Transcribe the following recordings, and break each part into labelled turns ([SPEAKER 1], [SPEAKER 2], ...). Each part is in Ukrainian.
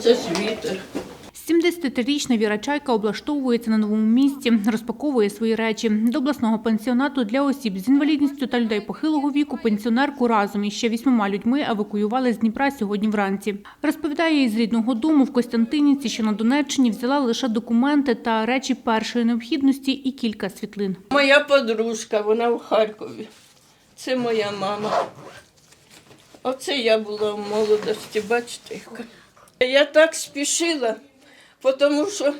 [SPEAKER 1] Це ж вітер.
[SPEAKER 2] 73-річна Віра Чайка облаштовується на новому місці, розпаковує свої речі. До обласного пенсіонату для осіб з інвалідністю та людей похилого віку пенсіонерку разом із ще вісьмома людьми евакуювали з Дніпра сьогодні вранці. Розповідає, із рідного дому в Костянтинівці, що на Донеччині, взяла лише документи та речі першої необхідності і кілька світлин.
[SPEAKER 1] Моя подружка, вона в Харкові. Це моя мама. Оце я була в молодості, бачите, яка. Я так спішила, тому що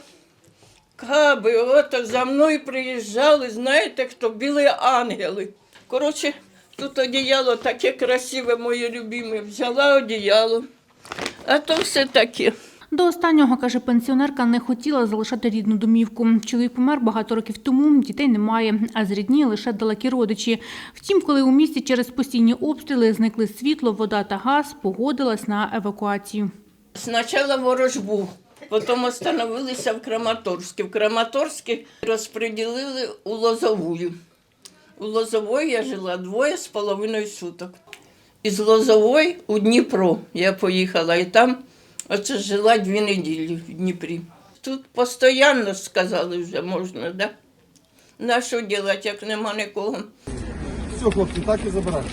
[SPEAKER 1] каби, ото за мною приїжджали, знаєте хто? Білі ангели. Коротше, тут одіяло таке красиве, моє любиме. Взяла одіяло. А то все таке.
[SPEAKER 2] До останнього, каже пенсіонерка, не хотіла залишати рідну домівку. Чоловік помер багато років тому, дітей немає, а з рідні лише далекі родичі. Втім, коли у місті через постійні обстріли зникли світло, вода та газ, погодилась на евакуацію.
[SPEAKER 1] Спочатку ворожбу, потім остановилися в Краматорську. В Краматорську розподілили у Лозовую. У Лозової я жила двоє з половиною суток. Із Лозової у Дніпро я поїхала і там оце жила дві неділі в Дніпрі. Тут постійно сказали вже можна, да? На що робити, як нема нікого?
[SPEAKER 3] Все, хлопці, так і забирайте.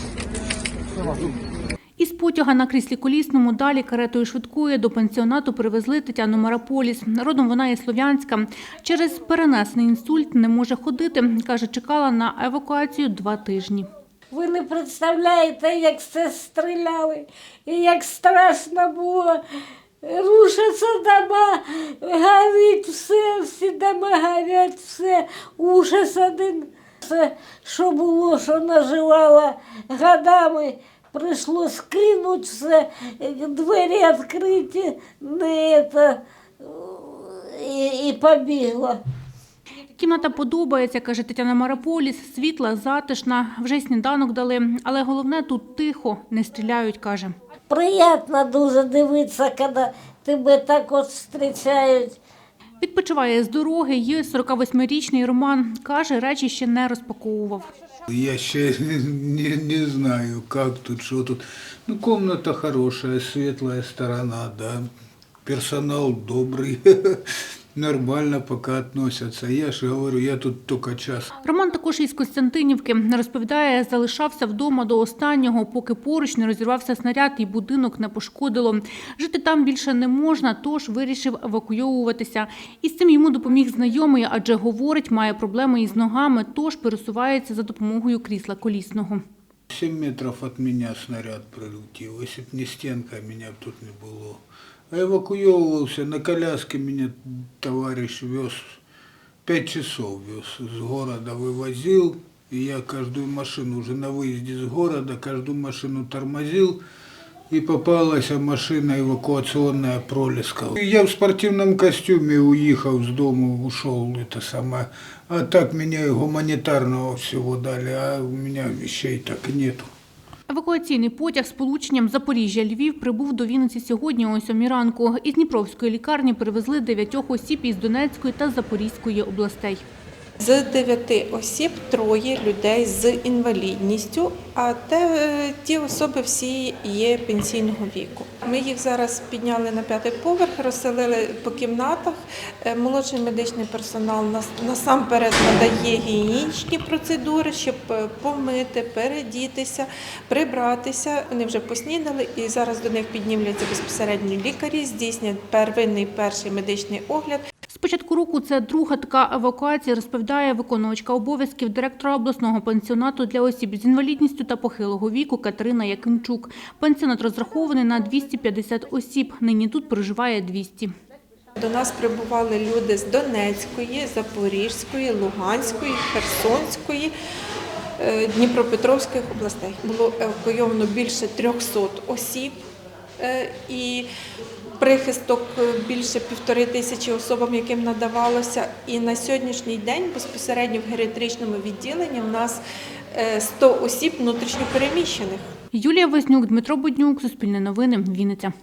[SPEAKER 3] Все.
[SPEAKER 2] Із потяга на кріслі колісному далі каретою швидкої до пенсіонату привезли Тетяну Мараполіс. Родом вона є слов'янська. Через перенесений інсульт не може ходити. Каже, чекала на евакуацію два тижні.
[SPEAKER 4] Ви не представляєте, як це стріляли, і як страшно було. Рушаться дома, горить все, всі дома горять, все, ужас один. Все, що було, що наживала годами, прийшлось кинуть все, двері відкриті, не це, і, і побігла.
[SPEAKER 2] Кімната подобається, каже Тетяна Мараполіс. Світла, затишна, вже сніданок дали. Але головне тут тихо, не стріляють, каже.
[SPEAKER 4] Приємно дуже дивитися, коли тебе так от зустрічають.
[SPEAKER 2] Відпочиває з дороги. Є 48-річний Роман. Каже, речі ще не розпаковував.
[SPEAKER 5] Я ще не, не знаю, как тут, что тут. Ну, комната хорошая, светлая сторона, да. Персонал добрый, нормально пока относятся. Я же говорю, я тут только час.
[SPEAKER 2] Роман також із Костянтинівки. Розповідає, залишався вдома до останнього, поки поруч не розірвався снаряд і будинок не пошкодило. Жити там більше не можна, тож вирішив евакуйовуватися. І з цим йому допоміг знайомий, адже говорить, має проблеми із ногами, тож пересувається за допомогою крісла колісного.
[SPEAKER 5] 7 метров от меня снаряд прилетел. Если б не стенка, меня б тут не было. А эвакуировался, на коляске меня товарищ вез, пять часов вез, с города вывозил. И я каждую машину уже на выезде с города, каждую машину тормозил. И попалась машина эвакуационная пролеска. Я в спортивном костюме уехал с дома, ушел это самое. А так меня и гуманитарного всего дали, а у меня вещей так нету.
[SPEAKER 2] Евакуаційний потяг з полученням Запоріжжя-Львів прибув до Вінниці сьогодні о 7 ранку. Із Дніпровської лікарні перевезли дев'ятьох осіб із Донецької та Запорізької областей.
[SPEAKER 6] З дев'яти осіб троє людей з інвалідністю, а те, е, ті особи всі є пенсійного віку. Ми їх зараз підняли на п'ятий поверх, розселили по кімнатах. Е, Молодший медичний персонал нас насамперед надає гігієнічні процедури, щоб е, помити, передітися, прибратися. Вони вже поснідали і зараз до них піднімляться безпосередньо лікарі, здійснять первинний перший медичний огляд.
[SPEAKER 2] Початку року це друга така евакуація, розповідає виконувачка обов'язків директора обласного пенсіонату для осіб з інвалідністю та похилого віку Катерина Якимчук. Пенсіонат розрахований на 250 осіб. Нині тут проживає 200.
[SPEAKER 6] До нас прибували люди з Донецької, Запорізької, Луганської, Херсонської, е, Дніпропетровських областей. Було евакуйовано більше 300 осіб і прихисток е, більше півтори тисячі особам, яким надавалося. І на сьогоднішній день безпосередньо в геріатричному відділенні у нас е, 100 осіб внутрішньопереміщених.
[SPEAKER 2] Юлія Вознюк, Дмитро Буднюк, Суспільне новини, Вінниця.